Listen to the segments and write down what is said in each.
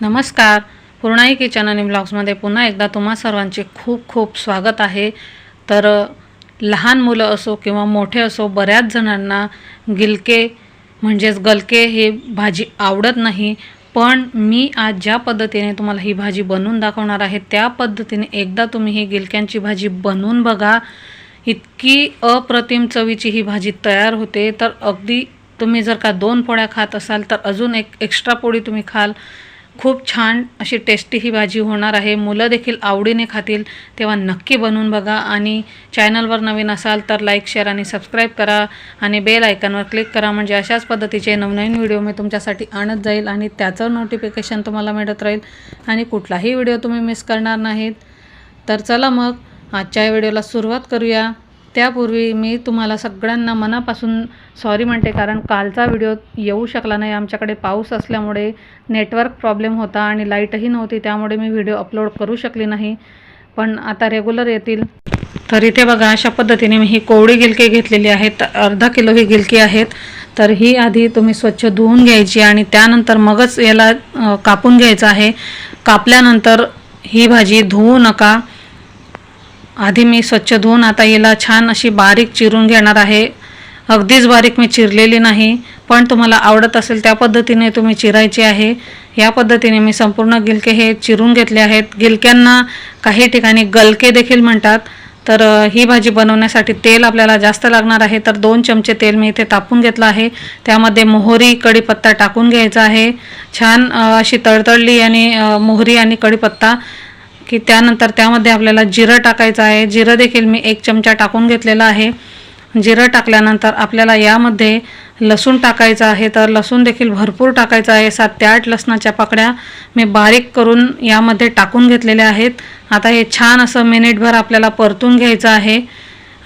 नमस्कार. पूर्णाई किचन आणि ब्लॉग्समध्ये पुन्हा एकदा तुम्हा सर्वांचे खूप खूप स्वागत आहे. तर लहान मुलं असो किंवा मोठे असो बऱ्याच जणांना गिलके म्हणजेच गलके हे भाजी आवडत नाही. पण मी आज ज्या पद्धतीने तुम्हाला ही भाजी बनवून दाखवणार आहे त्या पद्धतीने एकदा तुम्ही ही गिलक्यांची भाजी बनवून बघा. इतकी अप्रतिम चवीची ही भाजी तयार होते. तर अगदी तुम्ही जर का दोन पोळ्या खात असाल तर अजून एक एक्स्ट्रा पोळी तुम्ही खाल. खूप छान अशी टेस्टी ही भाजी होणार आहे. मुलं देखील आवडीने खातील तेव्हा नक्की बनवून बघा. आणि चॅनलवर नवीन असाल तर लाईक शेअर आणि सबस्क्राईब करा. आणि बेल आयकनवर क्लिक करा. म्हणजे अशाच पद्धतीचे नवनवीन व्हिडिओ मी तुमच्यासाठी आणत जाईल आणि त्याचं नोटिफिकेशन तुम्हाला मिळत राहील. आणि कुठलाही व्हिडिओ तुम्ही मिस करणार नाहीत. तर चला मग आजच्या या व्हिडिओला सुरुवात करूया. त्यापूर्वी मी तुम्हाला सगळ्यांना मनापासून सॉरी म्हणते कारण कालचा व्हिडिओ येऊ शकला नाही. आमच्याकडे पाऊस असल्यामुळे नेटवर्क प्रॉब्लेम होता आणि लाईटही नव्हती त्यामुळे मी व्हिडिओ अपलोड करू शकली नाही. पण आता रेग्युलर येतील. तर इथे बघा अशा पद्धतीने मी ही कोवळी गिलकी घेतलेली आहेत. अर्धा किलो ही गिलकी आहेत. तर ही आधी तुम्ही स्वच्छ धुवून घ्यायची आणि त्यानंतर मगच याला कापून घ्यायचं आहे. कापल्यानंतर ही भाजी धुवू नका. आधी मी स्वच्छ धुवून आता याला छान अशी बारीक चिरून घेणार आहे. अगदीच बारीक मी चिरलेली नाही पण तुम्हाला आवडत असेल त्या पद्धतीने तुम्ही चिरायची आहे. या पद्धतीने मी संपूर्ण गिलके हे चिरून घेतले आहेत. गिलक्यांना काही ठिकाणी गलके देखील म्हणतात. तर ही भाजी बनवण्यासाठी तेल आपल्याला जास्त लागणार आहे. तर दोन चमचे तेल मी इथे तापून घेतलं आहे. त्यामध्ये मोहरी कढीपत्ता टाकून घ्यायचा आहे. छान अशी तळतळली आणि मोहरी आणि कढीपत्ता की त्यानंतर त्यामध्ये आपल्याला जिरं टाकायचं आहे. जिरं देखील मी एक चमचा टाकून घेतलेला आहे. जिरं टाकल्यानंतर आपल्याला यामध्ये लसूण टाकायचं आहे. तर लसूण देखील भरपूर टाकायचं आहे. सात ते आठ लसणाच्या पाकड्या मी बारीक करून यामध्ये टाकून घेतलेल्या आहेत. आता हे छान असं मिनिटभर आपल्याला परतून घ्यायचं आहे.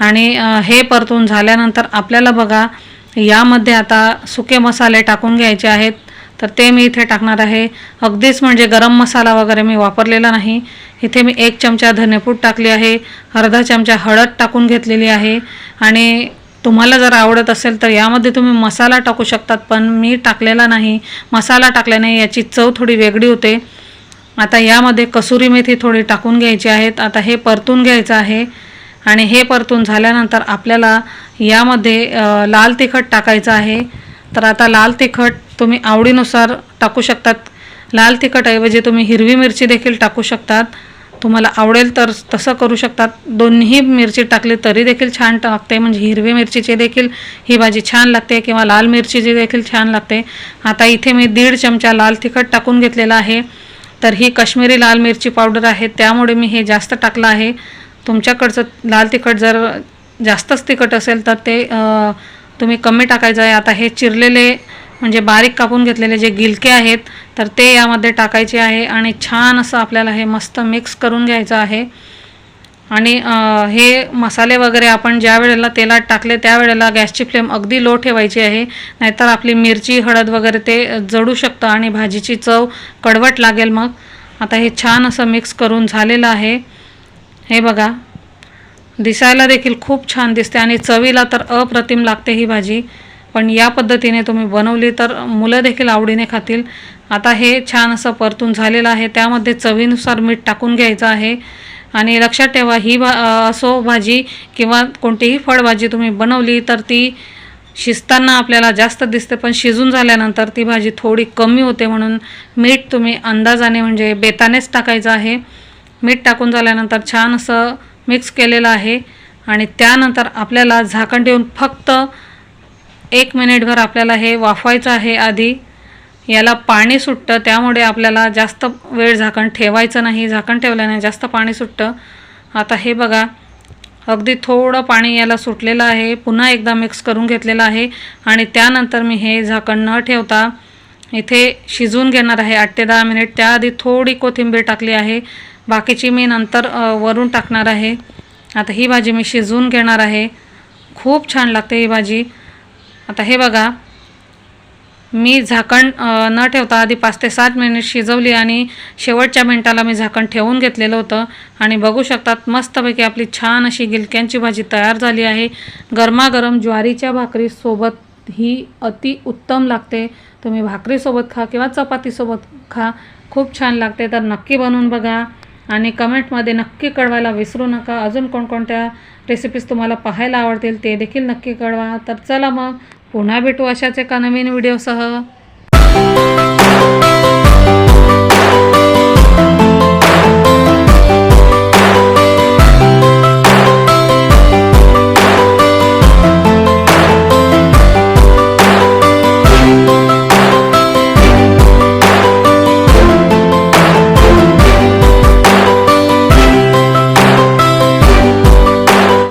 आणि हे परतून झाल्यानंतर आपल्याला बघा यामध्ये आता सुके मसाले टाकून घ्यायचे आहेत. तर ते मी इथे टाकणार आहे. अगदीच म्हणजे गरम मसाला वगैरे मी वापरलेला नाही. इथे मी एक चमचा धनेपूड टाकली आहे. अर्धा चमचा हळद टाकून घेतलेली आहे. आणि तुम्हाला जर आवडत असेल तर यामध्ये तुम्ही मसाला टाकू शकतात पण मी टाकलेला नाही. मसाला टाकल्याने याची चव थोडी वेगळी होते. आता यामध्ये कसुरी मेथी थोडी टाकून घ्यायची आहेत. आता हे परतून घ्यायचं आहे. आणि हे परतून झाल्यानंतर आपल्याला यामध्ये लाल तिखट टाकायचं आहे. तर आता लाल तिखट तुम्ही आवडीनुसार टाकू शकतात. लाल तिखटऐवजी तुम्ही हिरवी मिरची देखील टाकू शकतात. तुम्हाला आवडेल तर तसं करू शकतात. दोन्ही मिरची टाकली तरी देखील छान लागते. म्हणजे हिरवी मिरचीची देखील ही भाजी छान लागते किंवा लाल मिरचीची देखील छान लागते. आता इथे मी दीड चमचा लाल तिखट टाकून घेतलेला आहे. तर ही काश्मीरी लाल मिरची पावडर आहे. त्यामुळे मी हे जास्त टाकलं आहे. तुमच्याकडचं लाल तिखट जर जास्तच तिखट असेल तर ते तुम्ही कमी टाकायचं आहे. आता हे चिरलेले म्हणजे बारीक कापून घेतलेले जे गिलके आहेत तर ते यामध्ये टाकायचे आहे आणि छान असं आपल्याला हे मस्त मिक्स करून घ्यायचं आहे. आणि हे मसाले वगैरे आपण ज्या वेळेला तेलात टाकले त्यावेळेला गॅसची फ्लेम अगदी लो ठेवायची आहे. नाहीतर आपली मिरची हळद वगैरे ते जडू शकतं आणि भाजीची चव कडवट लागेल मग. आता हे छान असं मिक्स करून झालेलं आहे. हे बघा. दिसायला देखील खूप छान दिसते आणि चवीला तर अप्रतिम लागते ही भाजी. पण या पद्धतीने तुम्ही बनवली तर मुलं देखील आवडीने खातील. आता हे छान असं परतून झालेलं आहे. त्यामध्ये चवीनुसार मीठ टाकून घ्यायचं आहे. आणि लक्षात ठेवा ही भा असो भाजी किंवा कोणतीही फळभाजी तुम्ही बनवली तर ती शिजताना आपल्याला जास्त दिसते. पण शिजून झाल्यानंतर ती भाजी थोडी कमी होते म्हणून मीठ तुम्ही अंदाजाने म्हणजे बेतानेच टाकायचं आहे. मीठ टाकून झाल्यानंतर छान असं मिक्स केलेलं आहे. आणि त्यानंतर आपल्याला झाकण ठेवून फक्त एक मिनिटभर आपल्याला हे वाफवायचं आहे आधी. याला पाणी सुटतं त्यामुळे आपल्याला जास्त वेळ झाकण ठेवायचं नाही. झाकण ठेवल्याने जास्त पाणी सुटतं. आता हे बघा अगदी थोडं पाणी याला सुटलेलं आहे. पुन्हा एकदा मिक्स करून घेतलेलं आहे. आणि त्यानंतर मी हे झाकण न ठेवता इथे शिजवून घेणार आहे आठ ते दहा मिनिट. त्याआधी थोडी कोथिंबीर टाकली आहे. बाकीची मी नंतर वरून टाकणार आहे. आता ही भाजी मी शिजवून घेणार आहे. खूप छान लागते ही भाजी. आता हे बघा मी झाकण न ठेवता आधी पाच ते सात मिनिट शिजवली आणि शेवटच्या मिनिटाला मी झाकण ठेवून घेतलेलं होतं. आणि बघू शकतात मस्तपैकी आपली छान अशी गिलक्यांची भाजी तयार झाली आहे. गरमागरम ज्वारीच्या भाकरीसोबत ही अति उत्तम लागते. तुम्ही भाकरीसोबत खा किंवा चपातीसोबत खा. खूप छान लागते. तर नक्की बनवून बघा. आणि कमेंटमध्ये नक्की कळवायला विसरू नका. अजून कोणकोणत्या रेसिपीज तुम्हाला पाहायला आवडतील ते देखील नक्की कळवा. तर चला मग पुन्हा भेटू अशाच एका नवीन व्हिडिओसह